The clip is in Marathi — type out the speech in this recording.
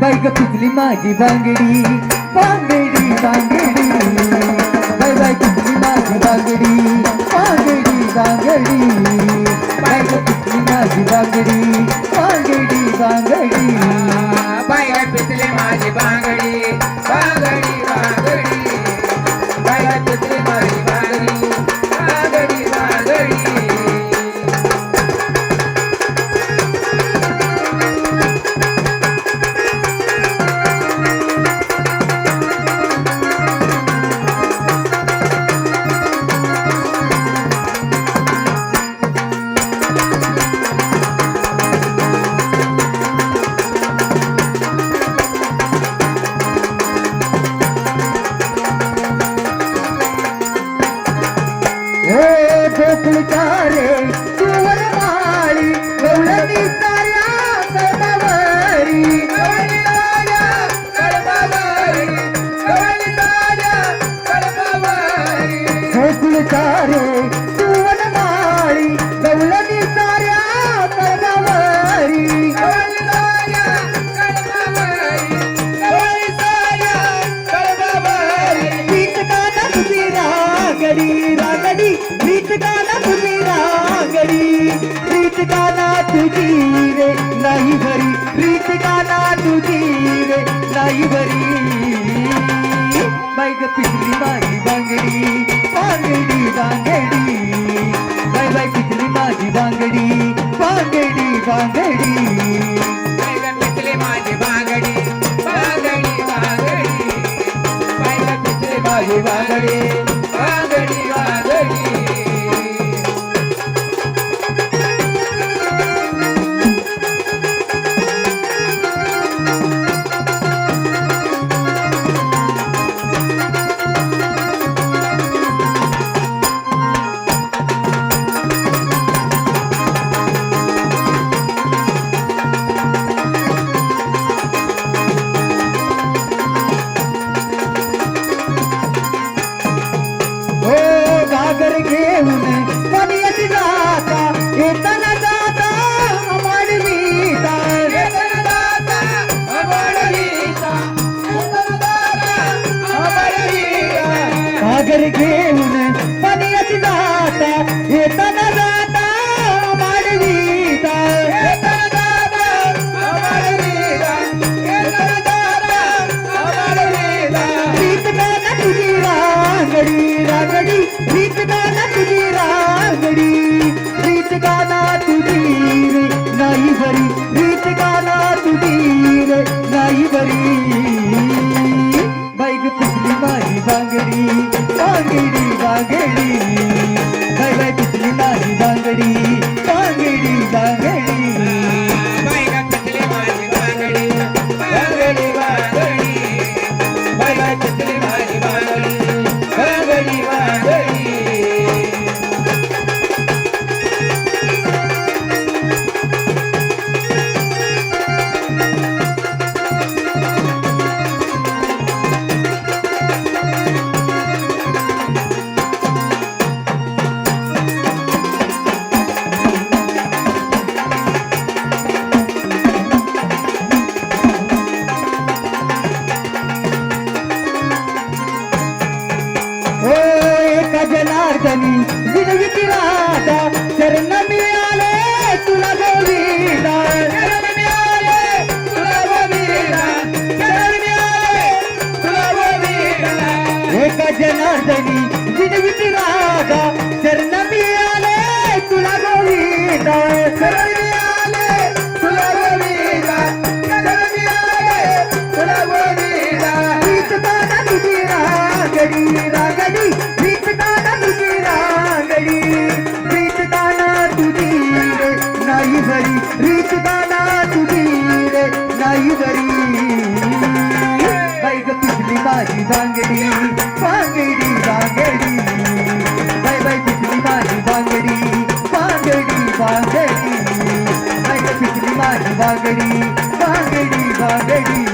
बाईक पिकली माझी बांगडी बांगडी बांगडी. बाय बाय पिकली माझी बांगडी बांगडी बांगडी. बाईक पिकली माझी बांगडी बांगडी बांगडी. बाया पिचले माझी बांगडी बांगडी बांगडी. गोकुळच्या सुवर माळी गवळणी साऱ्या कळमावरी गवळी राजा कडबावारी सुवर माळी गवळणी गीत गाणं तुझी रागडी रागडी गीत गाणं गीत गाणं तुझी रे नाही भरी। गीत गाणं तुझी रे नाही भरी। बाई ग पिकली माझी बांगडी बांगडी बांगडी। बाय बाय पिकली माझी बांगडी बांगडी बांगडी। बायका पिचले माझी बांगडी बांगडी बांगडी। बायका पिचले माझी बांगडी बांगडी। घागर घेऊन कनियची जाता येताना जाता माडवीता वेदनदाता अमरवीता तुझी रांगडी रांगडी तुझी रांगडी. तुझी रे नाही भरी गीत गाणं तुझी रे नाही भरी बाई ग माझी बांगडी Destiny नाही जरी गीत गाणं तुझी रे नाही जरी. बाई ग पिकली माझी बांगडी बांगडी बांगडी बाय बाय पिकली माझी बांगडी बांगडी बांगडी बाय ग पिकली माझी बांगडी बांगडी बांगडी